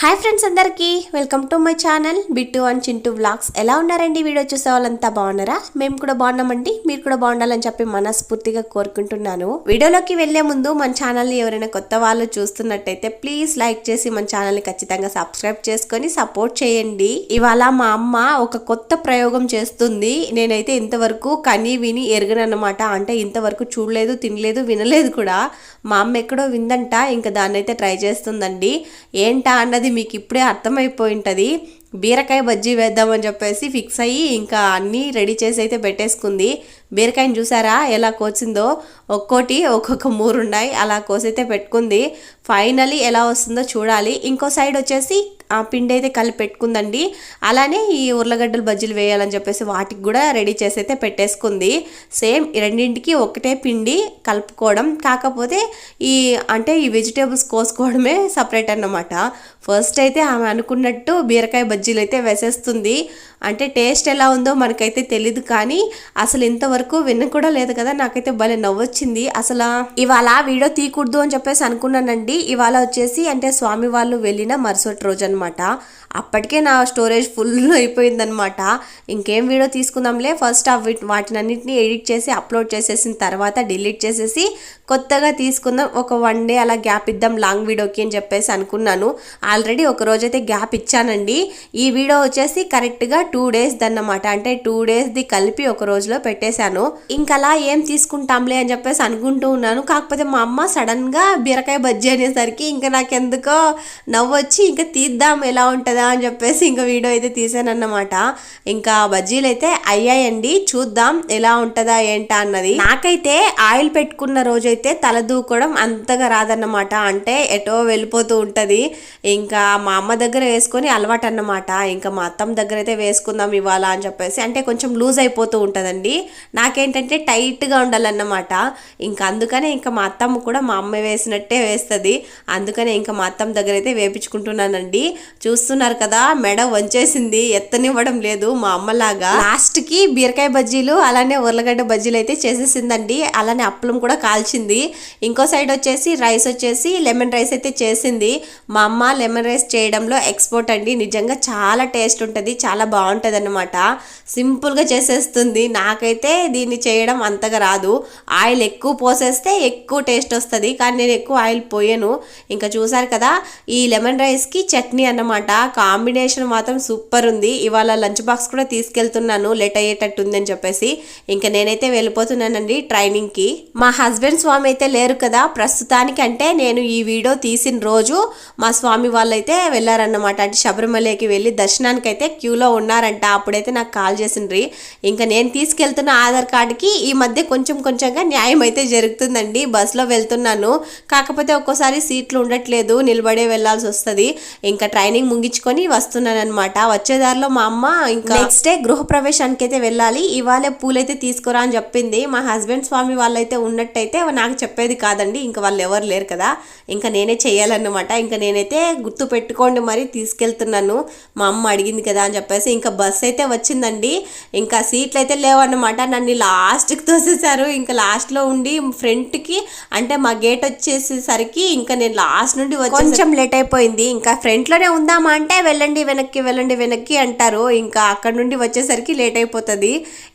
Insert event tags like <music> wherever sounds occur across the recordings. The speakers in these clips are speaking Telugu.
హాయ్ ఫ్రెండ్స్ అందరికీ welcome to my channel Bittu and Chintu vlogs ఎలా ఉన్నారండి? వీడియో చూసే వాళ్ళంతా బాగున్నారా? మేము కూడా బాగున్నామండి మీరు కూడా బాగుండాలని చెప్పి మనస్ఫూర్తిగా కోరుకుంటున్నాను. వీడియోలోకి వెళ్ళే ముందు మన ఛానల్ని ఎవరైనా కొత్త వాళ్ళు చూస్తున్నట్టయితే ప్లీజ్ లైక్ చేసి మన ఛానల్ని ఖచ్చితంగా సబ్స్క్రైబ్ చేసుకొని సపోర్ట్ చేయండి. ఇవాళ మా అమ్మ ఒక కొత్త ప్రయోగం చేస్తుంది. నేనైతే ఇంతవరకు కని విని ఎరగనమాట అంటే ఇంతవరకు చూడలేదు తినలేదు వినలేదు కూడా. మా అమ్మ ఎక్కడో విందంట ఇంకా దాన్ని అయితే ట్రై చేస్తుందండి. ఏంటా అన్నది మీకు ఇప్పుడే అర్థమైపోయి ఉంటుంది బీరకాయ బజ్జీ వేద్దామని చెప్పేసి ఫిక్స్ అయ్యి ఇంకా అన్నీ రెడీ చేసి అయితే పెట్టేసుకుంది. బీరకాయని చూసారా ఎలా కోసిందో ఒక్కోటి ఒక్కొక్క మూరు ఉన్నాయి అలా కోసైతే పెట్టుకుంది. ఫైనలీ ఎలా వస్తుందో చూడాలి. ఇంకో సైడ్ వచ్చేసి పిండి అయితే కలిపి పెట్టుకుందండి. అలానే ఈ ఉర్లగడ్డలు బజ్జీలు వేయాలని చెప్పేసి వాటికి కూడా రెడీ చేసి అయితే పెట్టేసుకుంది. సేమ్ రెండింటికి ఒకటే పిండి కలుపుకోవడం కాకపోతే ఈ అంటే ఈ వెజిటేబుల్స్ కోసుకోవడమే సపరేట్ అన్నమాట. ఫస్ట్ అయితే ఆమె అనుకున్నట్టు బీరకాయ బజ్జీలు అయితే వేసేస్తుంది. అంటే టేస్ట్ ఎలా ఉందో మనకైతే తెలీదు కానీ అసలు ఇంతవరకు విన్న కూడా లేదు కదా నాకైతే భలే నవ్వొచ్చింది. అసలు ఇవాళ వీడియో తీయకూడదు అని చెప్పేసి అనుకున్నానండి. ఇవాళ వచ్చేసి అంటే స్వామి వాళ్ళు వెళ్ళిన మరుసటి రోజు అనమాట అనమాట అప్పటికే నా స్టోరేజ్ ఫుల్ అయిపోయిందనమాట ఇంకేం వీడియో తీసుకుందాంలే. ఫస్ట్ ఆ వాటినన్నింటినీ ఎడిట్ చేసి అప్లోడ్ చేసేసిన తర్వాత డిలీట్ చేసేసి కొత్తగా తీసుకుందాం. ఒక వన్ డే అలా గ్యాప్ ఇద్దాం లాంగ్ వీడియోకి అని చెప్పేసి అనుకున్నాను. ఆల్రెడీ ఒక రోజైతే గ్యాప్ ఇచ్చానండి. ఈ వీడియో వచ్చేసి కరెక్ట్గా టూ డేస్ దన్నమాట. అంటే టూ డేస్ది కలిపి ఒక రోజులో పెట్టేశాను. ఇంకలా ఏం తీసుకుంటాంలే అని చెప్పేసి అనుకుంటూ ఉన్నాను. కాకపోతే మా అమ్మ సడన్గా బీరకాయ బజ్జీ అనేసరికి ఇంకా నాకెందుకో నవ్వొచ్చి ఇంకా తీద్దాం ఎలా ఉంటుంది అని చెప్పేసి ఇంకా వీడియో అయితే తీసానన్నమాట. ఇంకా బజ్జీలు అయితే అయ్యాయండి. చూద్దాం ఎలా ఉంటుందా ఏంటా అన్నది. నాకైతే ఆయిల్ పెట్టుకున్న రోజైతే తల దూకోవడం అంతగా రాదన్నమాట. అంటే ఎటో వెళ్ళిపోతూ ఉంటుంది. ఇంకా మా అమ్మ దగ్గర వేసుకొని అలవాటు అన్నమాట ఇంకా మా అత్తమ్మ దగ్గర అయితే వేసుకుందాం ఇవాళ అని చెప్పేసి. అంటే కొంచెం లూజ్ అయిపోతూ ఉంటుందండి. నాకేంటంటే టైట్గా ఉండాలన్నమాట. ఇంకా అందుకనే ఇంకా మా అత్తమ్మ కూడా మా అమ్మ వేసినట్టే వేస్తుంది. అందుకనే ఇంకా మా అత్తమ్మ దగ్గర అయితే వేపించుకుంటున్నానండి. చూస్తున్నారు కదా మెడ వంచేసింది ఎత్తనివ్వడం లేదు మా అమ్మలాగా. లాస్ట్కి బీరకాయ బజ్జీలు అలానే ఉర్లగడ్డ బజ్జీలు అయితే చేసేసిందండి. అలానే అప్పలం కూడా కాల్చింది. ఇంకో సైడ్ వచ్చేసి రైస్ వచ్చేసి లెమన్ రైస్ అయితే చేసింది. మా అమ్మ లెమన్ రైస్ చేయడంలో ఎక్స్పోర్ట్ అండి. నిజంగా చాలా టేస్ట్ ఉంటుంది చాలా బాగుంటుంది అనమాట సింపుల్గా చేసేస్తుంది. నాకైతే దీన్ని చేయడం అంతగా రాదు. ఆయిల్ ఎక్కువ పోసేస్తే ఎక్కువ టేస్ట్ వస్తుంది కానీ నేను ఎక్కువ ఆయిల్ పోయాను. ఇంకా చూసారు కదా ఈ లెమన్ రైస్కి చట్నీ అన్నమాట. కాంబినేషన్ మాత్రం సూపర్ ఉంది. ఇవాళ లంచ్ బాక్స్ కూడా తీసుకెళ్తున్నాను. లేట్ అయ్యేటట్టు ఉందని చెప్పేసి ఇంకా నేనైతే వెళ్ళిపోతున్నానండి ట్రైనింగ్కి. మా హస్బెండ్ స్వామి అయితే లేరు కదా. ప్రస్తుతానికి అంటే నేను ఈ వీడియో తీసిన రోజు మా స్వామి వాళ్ళైతే వెళ్ళారన్నమాట. అంటే శబరిమలకి వెళ్ళి దర్శనానికి అయితే క్యూలో ఉన్నారంట. అప్పుడైతే నాకు కాల్ చేసిండ్రి. ఇంకా నేను తీసుకెళ్తున్న ఆధార్ కార్డుకి ఈ మధ్య కొంచెం కొంచెంగా న్యాయం అయితే జరుగుతుందండి. బస్సులో వెళ్తున్నాను. కాకపోతే ఒక్కోసారి సీట్లు ఉండట్లేదు. నిలబడే వెళ్ళాల్సి వస్తుంది. ఇంకా ట్రైనింగ్ ముగించుకొని వస్తున్నాను అనమాట వచ్చే దారిలో మా అమ్మ ఇంకా నెక్స్ట్ డే గృహ ప్రవేశానికి అయితే వెళ్ళాలి. ఇవాళ పూలైతే తీసుకురా అని చెప్పింది. మా హస్బెండ్ స్వామి వాళ్ళైతే ఉన్నట్టయితే నాకు చెప్పేది కాదండి. ఇంకా వాళ్ళు ఎవరు లేరు కదా. ఇంకా నేనే చేయాలన్నమాట. ఇంకా నేనైతే గుర్తు పెట్టుకోండి మరి తీసుకెళ్తున్నాను. మా అమ్మ అడిగింది కదా అని చెప్పేసి ఇంకా బస్ అయితే వచ్చిందండి. ఇంకా సీట్లు అయితే లేవన్నమాట. నన్ను లాస్ట్కి తోసేశారు. ఇంకా లాస్ట్లో ఉండి ఫ్రంట్కి అంటే మా గేట్ వచ్చేసేసరికి ఇంకా నేను లాస్ట్ నుండి వచ్చి కొంచెం లేట్ అయిపోయింది. ఇంకా ఫ్రంట్లోనే ఉందామా అంటే వెళ్ళండి వెనక్కి వెళ్ళండి వెనక్కి అంటారు. ఇంకా అక్కడ నుండి వచ్చేసరికి లేట్ అయిపోతుంది.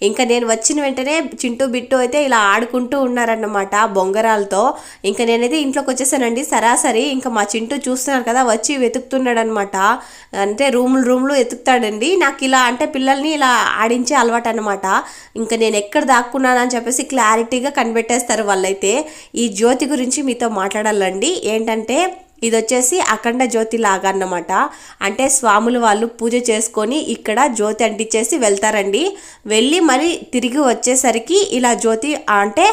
ఇంకా నేను వచ్చిన వెంటనే చింటూ బిట్టు అయితే ఇలా ఆడుకుంటూ ఉన్నారన్నమాట బొంగరాలతో. ఇంకా నేనైతే ఇంట్లోకి వచ్చేసానండి. సరాసరి ఇంకా మా చింటూ చూస్తున్నారు కదా వచ్చి వెతుకుతున్నాడు అనమాట అంటే రూములు రూమ్లు వెతుకుతాడండి. నాకు ఇలా అంటే పిల్లల్ని ఇలా ఆడించే అలవాటు అనమాట ఇంకా నేను ఎక్కడ దాక్కున్నానని చెప్పేసి క్లారిటీగా కనిపెట్టేస్తారు వాళ్ళైతే. ఈ జ్యోతి గురించి మీతో మాట్లాడాలండి. ఏంటంటే ఇది వచ్చేసి అఖండ జ్యోతి లాగా అన్నమాట అంటే స్వాములు వాళ్ళు పూజ చేసుకొని ఇక్కడ జ్యోతి అంటించేసి వెళ్తారండి. వెళ్ళి మరి తిరిగి వచ్చేసరికి ఇలా జ్యోతి అంటే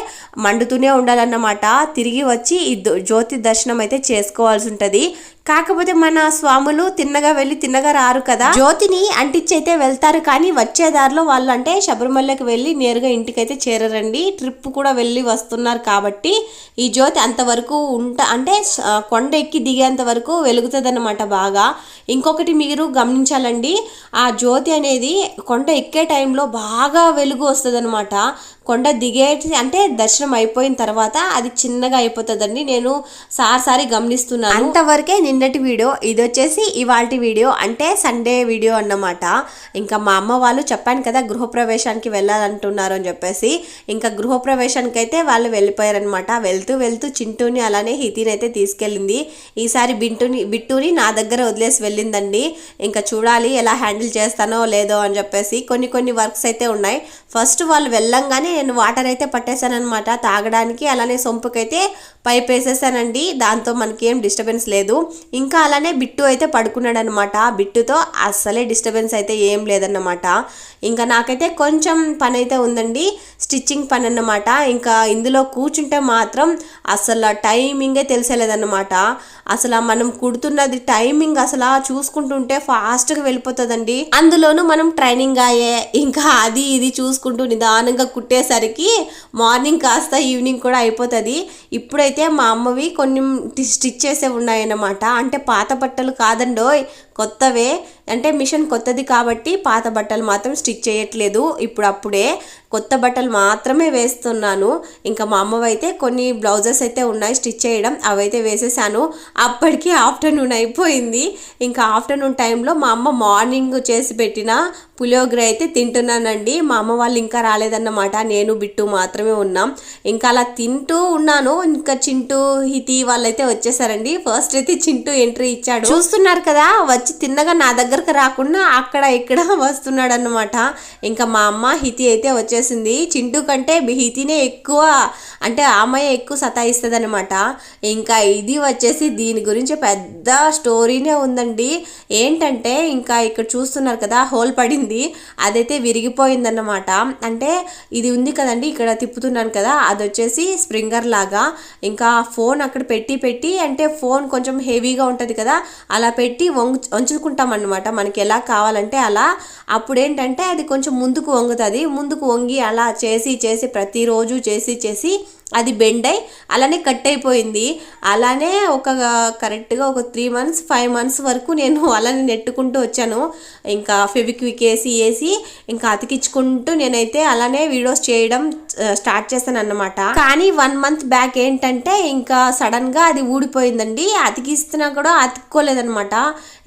మండుతూనే ఉండాలన్నమాట. తిరిగి వచ్చి ఈ జ్యోతి దర్శనం అయితే చేసుకోవాల్సి ఉంటుంది కాకపోతే మన స్వాములు తిన్నగా వెళ్ళి తిన్నగా రారు కదా. జ్యోతిని అంటించి అయితే వెళ్తారు కానీ వచ్చే దారిలో వాళ్ళు అంటే శబరిమలకి వెళ్ళి నేరుగా ఇంటికైతే చేరరండి. ట్రిప్ కూడా వెళ్ళి వస్తున్నారు కాబట్టి ఈ జ్యోతి అంతవరకు ఉంట అంటే కొండ ఎక్కి దిగేంత వరకు వెలుగుతుందన్నమాట బాగా. ఇంకొకటి మీరు గమనించాలండి ఆ జ్యోతి అనేది కొండ ఎక్కే టైంలో బాగా వెలుగు వస్తుంది కొండ దిగే అంటే దర్శనం అయిపోయిన తర్వాత అది చిన్నగా అయిపోతుందండి. నేను సారి గమనిస్తున్నాను. అంతవరకే నిన్నటి వీడియో ఇది వచ్చేసి ఇవాళ వీడియో అంటే సండే వీడియో అన్నమాట. ఇంకా మా అమ్మ వాళ్ళు చెప్పాను కదా గృహప్రవేశానికి వెళ్ళాలంటున్నారు అని చెప్పేసి. ఇంకా గృహప్రవేశానికి అయితే వాళ్ళు వెళ్ళిపోయారనమాట వెళ్తూ వెళ్తూ చింటూని అలానే హితిని అయితే తీసుకెళ్ళింది. ఈసారి బింటుని బిట్టుని నా దగ్గర వదిలేసి వెళ్ళిందండి. ఇంకా చూడాలి ఎలా హ్యాండిల్ చేస్తానో లేదో అని చెప్పేసి కొన్ని కొన్ని వర్క్స్ అయితే ఉన్నాయి. ఫస్ట్ వాళ్ళు వెళ్ళంగానే నేను వాటర్ అయితే పట్టేశాను అనమాట తాగడానికి అలానే సొంపుకైతే పైప్ వేసేసానండి దాంతో మనకి ఏం డిస్టర్బెన్స్ లేదు. ఇంకా అలానే బిట్టు అయితే పడుకున్నాడు అనమాట బిట్టుతో అస్సలే డిస్టర్బెన్స్ అయితే ఏం లేదన్నమాట. ఇంకా నాకైతే కొంచెం పని అయితే ఉందండి. స్టిచ్చింగ్ పని అన్నమాట ఇంకా ఇందులో కూర్చుంటే మాత్రం అసలు టైమింగే తెలిసేలేదన్నమాట. అసలు మనం కుడుతున్నది టైమింగ్ అసలు చూసుకుంటుంటే ఫాస్ట్గా వెళ్ళిపోతుందండి. అందులోనూ మనం ట్రైనింగ్ అయ్యే ఇంకా అది ఇది చూసుకుంటూ నిదానంగా కుట్టేసరికి మార్నింగ్ కాస్త ఈవినింగ్ కూడా అయిపోతుంది. ఇప్పుడైతే అయితే మా అమ్మవి కొన్ని స్టిచ్ చేసే ఉన్నాయన్నమాట. అంటే పాత బట్టలు కాదండోయ్ కొత్తవే. అంటే మిషన్ కొత్తది కాబట్టి పాత బట్టలు మాత్రం స్టిచ్ చేయట్లేదు. ఇప్పుడు అప్పుడే కొత్త బట్టలు మాత్రమే వేస్తున్నాను. ఇంకా మా అమ్మవైతే కొన్ని బ్లౌజెస్ అయితే ఉన్నాయి స్టిచ్ చేయడం అవైతే వేసేసాను. అప్పటికి ఆఫ్టర్నూన్ అయిపోయింది. ఇంకా ఆఫ్టర్నూన్ టైంలో మా అమ్మ మార్నింగ్ చేసి పెట్టిన పులియోగర అయితే తింటున్నానండి. మా అమ్మ వాళ్ళు ఇంకా రాలేదన్నమాట. నేను బిట్టు మాత్రమే ఉన్నాం. ఇంకా అలా తింటూ ఉన్నాను. ఇంకా చింటూ హితి వాళ్ళైతే వచ్చేసారండి. ఫస్ట్ అయితే చింటూ ఎంట్రీ ఇచ్చాడు. చూస్తున్నారు కదా వచ్చి తిన్నగా నా దగ్గర దగ్గరకు రాకుండా అక్కడ ఇక్కడ వస్తున్నాడు అనమాట ఇంకా మా అమ్మ హితి అయితే వచ్చేసింది. చింటూ కంటే హితినే ఎక్కువ అంటే అమ్మాయి ఎక్కువ సతాయిస్తుంది అనమాట ఇంకా ఇది వచ్చేసి దీని గురించి పెద్ద స్టోరీనే ఉందండి. ఏంటంటే ఇంకా ఇక్కడ చూస్తున్నారు కదా హోల్ పడింది. అదైతే విరిగిపోయిందన్నమాట. అంటే ఇది ఉంది కదండి ఇక్కడ తిప్పుతున్నాను కదా అది వచ్చేసి స్ప్రింగర్ లాగా. ఇంకా ఫోన్ అక్కడ పెట్టి పెట్టి అంటే ఫోన్ కొంచెం హెవీగా ఉంటుంది కదా అలా పెట్టి వంగు వంచుకుంటాం అనమాట మనకి ఎలా కావాలంటే అలా. అప్పుడు ఏంటంటే అది కొంచెం ముందుకు వంగుతుంది. ముందుకు వంగి అలా చేసి చేసి ప్రతిరోజు చేసి చేసి అది బెండ్ అయి అలానే కట్ అయిపోయింది. అలానే ఒక కరెక్ట్గా ఒక త్రీ మంత్స్ ఫైవ్ మంత్స్ వరకు నేను <laughs> అలానే నెట్టుకుంటూ వచ్చాను. ఇంకా ఫెవిక్విక్ వేసి వేసి ఇంకా అతికించుకుంటూ నేనైతే అలానే వీడియోస్ చేయడం స్టార్ట్ చేశాను అన్నమాట కానీ వన్ మంత్ బ్యాక్ ఏంటంటే ఇంకా సడన్గా అది ఊడిపోయిందండి. అతికిస్తున్నా కూడా అతుక్కోలేదనమాట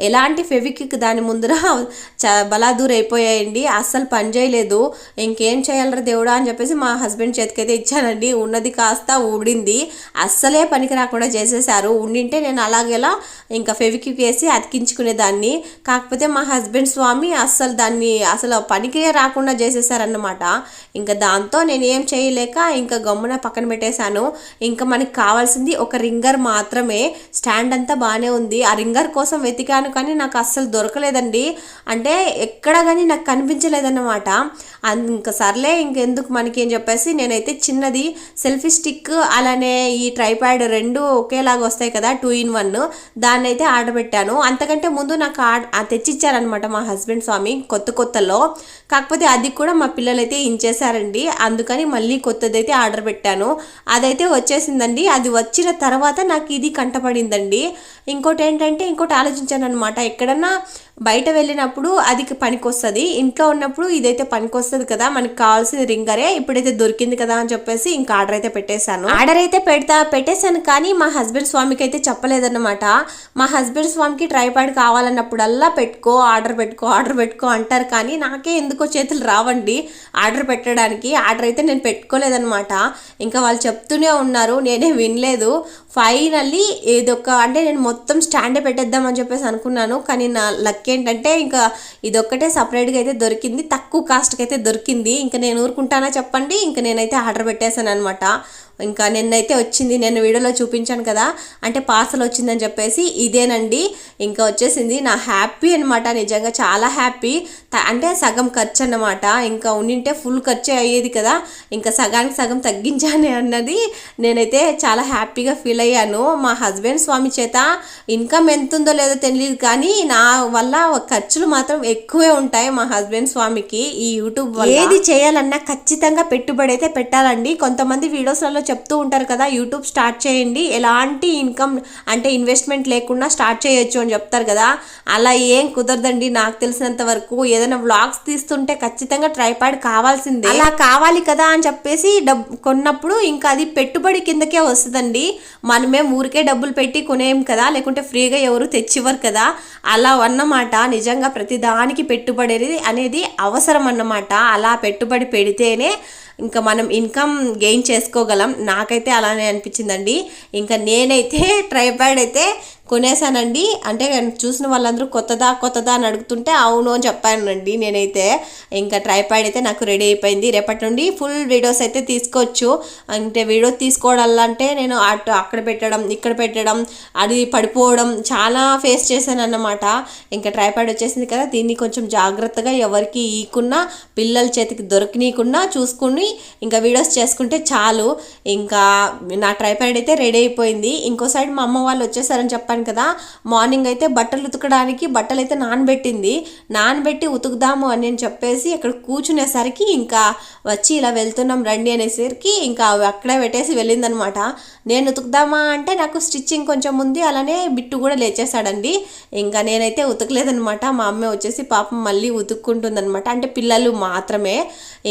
ఎలాంటి ఫెవిక్విక్ దాని ముందర <laughs> చ బలాదూర్ అయిపోయాయండి. అస్సలు పని చేయలేదు. ఇంకేం చేయాలరా దేవుడా అని చెప్పేసి మా హస్బెండ్ చేతికైతే ఇచ్చానండి. ఉన్నది కాస్త ఊడింది. అస్సలే పనికి రాకుండా చేసేసారు ఉండింటే నేను అలాగేలా ఇంకా ఫెవిక్విక్ వేసి అతికించుకునేదాన్ని. కాకపోతే మా హస్బెండ్ స్వామి అస్సలు దాన్ని అసలు పనికిరే రాకుండా చేసేసారన్నమాట ఇంకా దాంతో నేను ఏం చేయలేక ఇంకా గమ్మున పక్కన పెట్టేశాను. ఇంకా మనకి కావాల్సింది ఒక రింగర్ మాత్రమే. స్టాండ్ అంతా బాగానే ఉంది. ఆ రింగర్ కోసం వెతికాను కానీ నాకు అస్సలు దొరకలేదండి. అంటే ఎక్కడ కానీ నాకు కనిపించలేదన్నమాట. ఇంకా సర్లే ఇంకెందుకు మనకి అని చెప్పేసి నేనైతే చిన్నది సెల్ఫీ స్టిక్ అలానే ఈ ట్రైప్యాడ్ రెండు ఒకేలాగా వస్తాయి కదా టూ ఇన్ వన్ దాన్ని అయితే ఆర్డర్ పెట్టాను. అంతకంటే ముందు నాకు తెచ్చిచ్చారనమాట మా హస్బెండ్ స్వామి కొత్త కొత్తలో. కాకపోతే అది కూడా మా పిల్లలైతే ఇంచేశారండి. అందుకని మళ్ళీ కొత్తది అయితే ఆర్డర్ పెట్టాను. అదైతే వచ్చేసిందండి. అది వచ్చిన తర్వాత నాకు ఇది కంటపడిందండి. ఇంకోటి ఏంటంటే ఇంకోటి ఆలోచించాను అనమాట ఎక్కడన్నా బయట వెళ్ళినప్పుడు అది పనికొస్తుంది. ఇంట్లో ఉన్నప్పుడు ఇదైతే పనికొస్తుంది కదా మనకి కావాల్సిన రింగరే ఇప్పుడైతే దొరికింది కదా అని చెప్పేసి ఇంకా ఆర్డర్ అయితే పెట్టేశాను. ఆర్డర్ అయితే పెడతా పెట్టేశాను కానీ మా హస్బెండ్ స్వామికి అయితే చెప్పలేదన్నమాట. మా హస్బెండ్ స్వామికి ట్రైపాడ్ కావాలన్నప్పుడల్లా పెట్టుకో ఆర్డర్ పెట్టుకో ఆర్డర్ పెట్టుకో అంటారు కానీ నాకే ఎందుకో చేతులు రావండి ఆర్డర్ పెట్టడానికి. ఆర్డర్ అయితే నేను పెట్టుకోలేదన్నమాట. ఇంకా వాళ్ళు చెప్తూనే ఉన్నారు నేనే వినలేదు. ఫైనల్లీ ఇదొక అంటే నేను మొత్తం స్టాండే పెట్టేద్దామని చెప్పేసి అనుకున్నాను. కానీ నా లక్ ఏంటంటే ఇంకా ఇదొక్కటే సపరేట్గా అయితే దొరికింది. తక్కువ కాస్ట్కి అయితే దొరికింది. ఇంకా నేను ఊరుకుంటానా చెప్పండి? ఇంకా నేనైతే ఆర్డర్ పెట్టేశాను అనమాట ఇంకా నిన్నైతే వచ్చింది నేను వీడియోలో చూపించాను కదా. అంటే పార్సల్ వచ్చిందని చెప్పేసి ఇదేనండి. ఇంకా వచ్చేసింది నా హ్యాపీ అనమాట నిజంగా చాలా హ్యాపీ. అంటే సగం ఖర్చు అన్నమాట. ఇంకా ఉండింటే ఫుల్ ఖర్చు అయ్యేది కదా. ఇంకా సగానికి సగం తగ్గించాను అన్నది నేనైతే చాలా హ్యాపీగా ఫీల్ అయ్యాను. మా హస్బెండ్ స్వామి చేత ఇన్కమ్ ఎంత ఉందో లేదో తెలియదు కానీ నా వల్ల ఖర్చులు మాత్రం ఎక్కువే ఉంటాయి మా హస్బెండ్ స్వామికి ఈ యూట్యూబ్ ఏది చేయాలన్నా ఖచ్చితంగా పెట్టుబడి అయితే పెట్టాలండి. కొంతమంది వీడియోస్లలో చెప్తూ ఉంటారు కదా యూట్యూబ్ స్టార్ట్ చేయండి. ఎలాంటి ఇన్కమ్ అంటే ఇన్వెస్ట్మెంట్ లేకుండా స్టార్ట్ చేయొచ్చు అని చెప్తారు కదా. అలా ఏం కుదరదండి. నాకు తెలిసినంత వరకు ఏదైనా వ్లాగ్స్ తీస్తుంటే ఖచ్చితంగా ట్రైపాడ్ కావాల్సిందే. అలా కావాలి కదా అని చెప్పేసి డబ్బు కొన్నప్పుడు ఇంకా అది పెట్టుబడి కిందకే వస్తుందండి. మనమే ఊరికే డబ్బులు పెట్టి కొనేం కదా. లేకుంటే ఫ్రీగా ఎవరు తెచ్చివ్వరు కదా. అలా అన్నమాట. నిజంగా ప్రతి దానికి పెట్టుబడి అనేది- అనేది అవసరం అన్నమాట. అలా పెట్టుబడి పెడితేనే ఇంకా మనం ఇన్కమ్ గెయిన్ చేసుకోగలం. నాకైతే అలానే అనిపించిందండి. ఇంకా నేనైతే <laughs> ట్రైపాడ్ అయితే కొనేసానండి అంటే చూసిన వాళ్ళందరూ కొత్తదా కొత్తదా అని అడుగుతుంటే అవును అని చెప్పానండి నేనైతే. ఇంకా ట్రైపాడ్ అయితే నాకు రెడీ అయిపోయింది. రేపటి నుండి ఫుల్ వీడియోస్ అయితే తీసుకోవచ్చు. అంటే వీడియో తీసుకోవాలంటే నేను అటు అక్కడ పెట్టడం ఇక్కడ పెట్టడం అది పడిపోవడం చాలా ఫేస్ చేశాను అన్నమాట ఇంకా ట్రైపాడ్ వచ్చేసింది కదా దీన్ని కొంచెం జాగ్రత్తగా ఎవరికి ఈకున్నా పిల్లల చేతికి దొరకనీయకుండా చూసుకుని ఇంకా వీడియోస్ చేసుకుంటే చాలు. ఇంకా నా ట్రైపాడ్ అయితే రెడీ అయిపోయింది. ఇంకో సైడ్ మా అమ్మ వాళ్ళు వచ్చేసారని చెప్పాను కదా మార్నింగ్ అయితే బట్టలు ఉతకడానికి బట్టలు అయితే నానబెట్టింది. నానబెట్టి ఉతుకుదాము అని నేను చెప్పేసి ఇక్కడ కూర్చునేసరికి ఇంకా వచ్చి ఇలా వెళ్తున్నాం రండి అనేసరికి ఇంకా అవి అక్కడే పెట్టేసి వెళ్ళిందనమాట. నేను ఉతుకుదామా అంటే నాకు స్టిచ్చింగ్ కొంచెం ఉంది అలానే బిట్టు కూడా లేచేసాడండి ఇంకా నేనైతే ఉతకలేదనమాట. మా అమ్మ వచ్చేసి పాపం మళ్ళీ ఉతుక్కుంటుందనమాట. అంటే పిల్లలు మాత్రమే.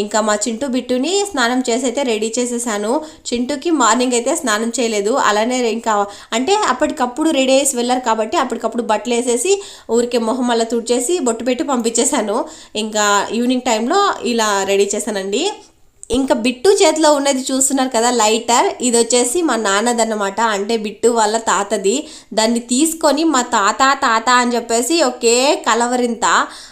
ఇంకా మా చింటూ బిట్టుని స్నానం చేసి అయితే రెడీ చేసేసాను. చింటూకి మార్నింగ్ అయితే స్నానం చేయలేదు. అలానే ఇంకా అంటే అప్పటికప్పుడు రెడీ వేసి వెళ్ళారు కాబట్టి అప్పటికప్పుడు బట్టలు వేసేసి ఊరికే మొహం అలా తుడిచేసి బొట్టు పెట్టి పంపించేశాను. ఇంకా ఈవినింగ్ టైంలో ఇలా రెడీ చేశానండి. ఇంకా బిట్టు చేతిలో ఉన్నది చూస్తున్నారు కదా లైటర్. ఇది వచ్చేసి మా నాన్నదన్నమాట. అంటే బిట్టు వాళ్ళ తాతది. దాన్ని తీసుకొని మా తాత తాత అని చెప్పేసి ఒకే కలవరింత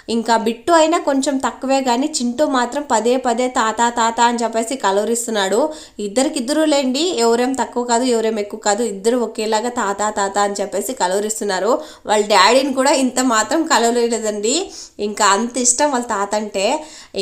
ఇంకా బిట్టు అయినా కొంచెం తక్కువే కానీ చింటూ మాత్రం పదే పదే తాత తాత అని చెప్పేసి కలవరిస్తున్నాడు. ఇద్దరికిద్దరు లేండి. ఎవరేం తక్కువ కాదు ఎవరేం ఎక్కువ కాదు. ఇద్దరు ఒకేలాగా తాత తాత అని చెప్పేసి కలవరిస్తున్నారు. వాళ్ళ డాడీని కూడా ఇంత మాత్రం కలవలేదండి. ఇంకా అంత ఇష్టం వాళ్ళ తాత అంటే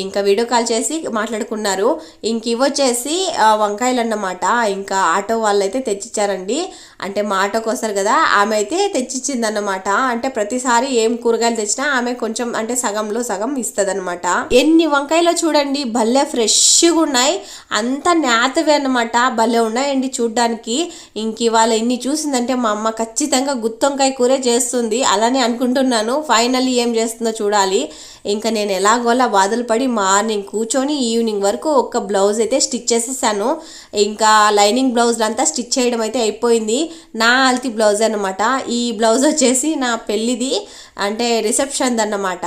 ఇంకా వీడియో కాల్ చేసి మాట్లాడుకున్నారు. ఇంక ఇవి వచ్చేసి వంకాయలు అన్నమాట ఇంకా ఆటో వాళ్ళు అయితే తెచ్చిచ్చారండి. అంటే మా వస్తారు కదా ఆమె అయితే తెచ్చిచ్చింది అన్నమాట అంటే ప్రతిసారి ఏం కూరగాయలు తెచ్చినా ఆమె కొంచెం అంటే సగంలో సగం ఇస్తుంది ఎన్ని వంకాయలో చూడండి భలే ఫ్రెష్గా ఉన్నాయి అంత నేతవే అన్నమాట భలే ఉన్నాయండి చూడ్డానికి. ఇంక ఇవాళ ఇన్ని చూసిందంటే మా అమ్మ ఖచ్చితంగా గుత్తొంకాయ కూరే చేస్తుంది. అలానే అనుకుంటున్నాను ఫైనల్లీ ఏం చేస్తుందో చూడాలి. ఇంకా నేను ఎలాగోలా బాధలు పడి మార్నింగ్ కూర్చొని ఈవినింగ్ వరకు ఒక బ్లౌజ్ అయితే స్టిచ్ చేసేసాను. ఇంకా లైనింగ్ బ్లౌజ్లు అంతా స్టిచ్ చేయడం అయితే అయిపోయింది. నా అల్తి బ్లౌజ్ అనమాట ఈ బ్లౌజ్ వచ్చేసి నా పెళ్ళిది. అంటే రిసెప్షన్ అన్నమాట.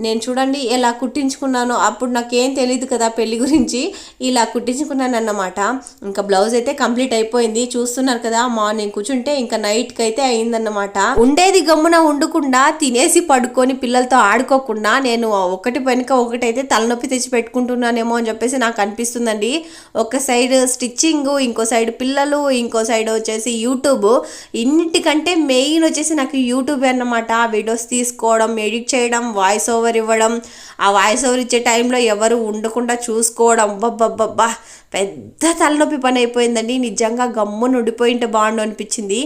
నేను చూడండి ఎలా కుట్టించుకున్నానో అప్పుడు నాకేం తెలియదు కదా పెళ్ళి గురించి. ఇలా కుట్టించుకున్నాను అన్నమాట. ఇంకా బ్లౌజ్ అయితే కంప్లీట్ అయిపోయింది. చూస్తున్నారు కదా మార్నింగ్ కూర్చుంటే ఇంకా నైట్కి అయితే అయిందన్నమాట. ఉండేది గమ్మున ఉండకుండా తినేసి పడుకొని పిల్లలతో ఆడుకోకుండా నేను ఒకటి వెనుక ఒకటి అయితే తలనొప్పి తెచ్చి పెట్టుకుంటున్నానేమో అని చెప్పేసి నాకు అనిపిస్తుందండి. ఒక సైడ్ స్టిచ్చింగ్ ఇంకో సైడ్ పిల్లలు ఇంకో సైడ్ వచ్చేసి యూట్యూబ్. ఇన్నిటికంటే మెయిన్ వచ్చేసి నాకు యూట్యూబ్ అన్నమాట. వీడియోస్ తీసుకోవడం ఎడిట్ చేయడం వాయిస్ ఓవర్ ఇవ్వడం. ఆ వాయిస్ ఓవర్ ఇచ్చే టైంలో ఎవరు ఉండకుండా చూసుకోవడం. అబ్బబ్బబ్బబ్బా. పెద్ద తలనొప్పి పని అయిపోయిందండి. నిజంగా గమ్మున ఉండిపోయింటే బాగుండు అనిపించింది.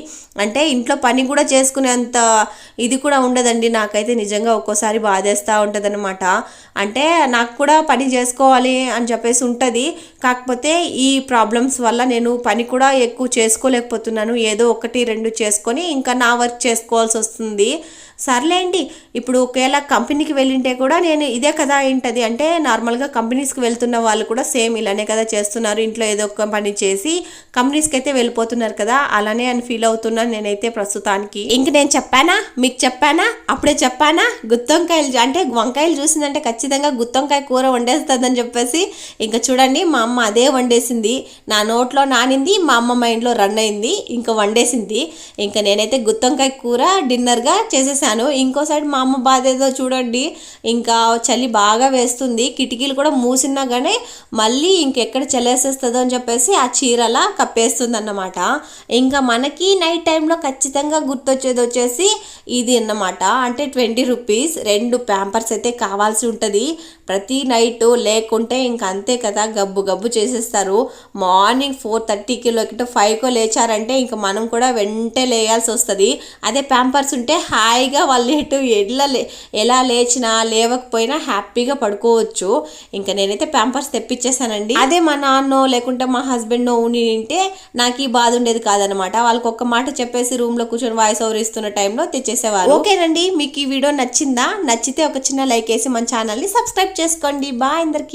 అంటే ఇంట్లో పని కూడా చేసుకునేంత ఇది కూడా ఉండదండి. నాకైతే నిజంగా ఒక్కోసారి బాధేస్తూ ఉంటుంది అంటే నాకు కూడా పని చేసుకోవాలి అని చెప్పేసి ఉంటుంది. కాకపోతే ఈ ప్రాబ్లమ్స్ వల్ల నేను పని కూడా ఎక్కువ చేసుకోలేకపోతున్నాను. ఏదో ఒకటి రెండు చేసుకొని ఇంకా నా వర్క్ చేసుకోవాల్సి వస్తుంది. సర్లేండి ఇప్పుడు ఒకవేళ కంపెనీకి వెళ్ళింటే కూడా నేను ఇదే కదా ఏంటది? అంటే నార్మల్గా కంపెనీస్కి వెళ్తున్న వాళ్ళు కూడా సేమ్ ఇలానే కదా చేస్తున్నారు. ఇంట్లో ఏదో ఒక పని చేసి కంపెనీస్కి అయితే వెళ్ళిపోతున్నారు కదా. అలానే అని ఫీల్ అవుతున్నాను నేనైతే ప్రస్తుతానికి. ఇంక నేను చెప్పానా? మీకు చెప్పానా? అప్పుడే చెప్పానా? గుత్తొంకాయలు అంటే వంకాయలు చూసిందంటే ఖచ్చితంగా గుత్తొంకాయ కూర వండేస్తుందని చెప్పేసి ఇంకా చూడండి మా అమ్మ అదే వండేసింది. నా నోట్లో నానింది మా అమ్మ మైండ్లో రన్ అయింది ఇంకా వండేసింది. ఇంకా నేనైతే గుత్తొంకాయ కూర డిన్నర్గా చేసేసాను. ఇంకో సైడ్ మా అమ్మ బాధ ఏదో చూడండి ఇంకా చలి బాగా వేస్తుంది. కిటికీలు కూడా మూసినా కానీ మళ్ళీ ఇంకెక్కడ చలేసేస్తుందో అని చెప్పేసి ఆ చీరలా కప్పేస్తుంది అన్నమాట ఇంకా మనకి నైట్ టైంలో ఖచ్చితంగా గుర్తొచ్చేది వచ్చేసి ఇది అన్నమాట. అంటే ట్వంటీ రూపీస్ రెండు ప్యాంపర్స్ అయితే కావాల్సి ఉంటుంది. ప్రతి నైట్ లేకుంటే ఇంక అంతే కదా గబ్బు గబ్బు చేసేస్తారు. మార్నింగ్ ఫోర్ థర్టీకి లేకుంటే ఫైవ్కో లేచారంటే ఇంక మనం కూడా వెంటే లేయాల్సి వస్తుంది. అదే ప్యాంపర్స్ ఉంటే హాయిగా వాళ్ళు ఎటు ఎట్లా లే ఎలా లేచినా లేవకపోయినా హ్యాపీగా పడుకోవచ్చు. ఇంకా నేనైతే ప్యాంపర్స్ తెప్పించేసానండి అదే మన నాన్నో లేకుంటే మా హస్బెండ్ ఉండి ఉంటే నాకు ఈ బాధ ఉండేది కాదనమాట వాళ్ళకి ఒక్క మాట చెప్పేసి రూమ్లో కూర్చొని వాయిస్ ఓవర్ ఇస్తున్న టైంలో తెచ్చేసేవారు. ఓకేనండి మీకు ఈ వీడియో నచ్చిందా? నచ్చితే ఒక చిన్న లైక్ వేసి మన ఛానల్ని సబ్స్క్రైబ్ చేసుకోండి. బాయ్ అందరికి.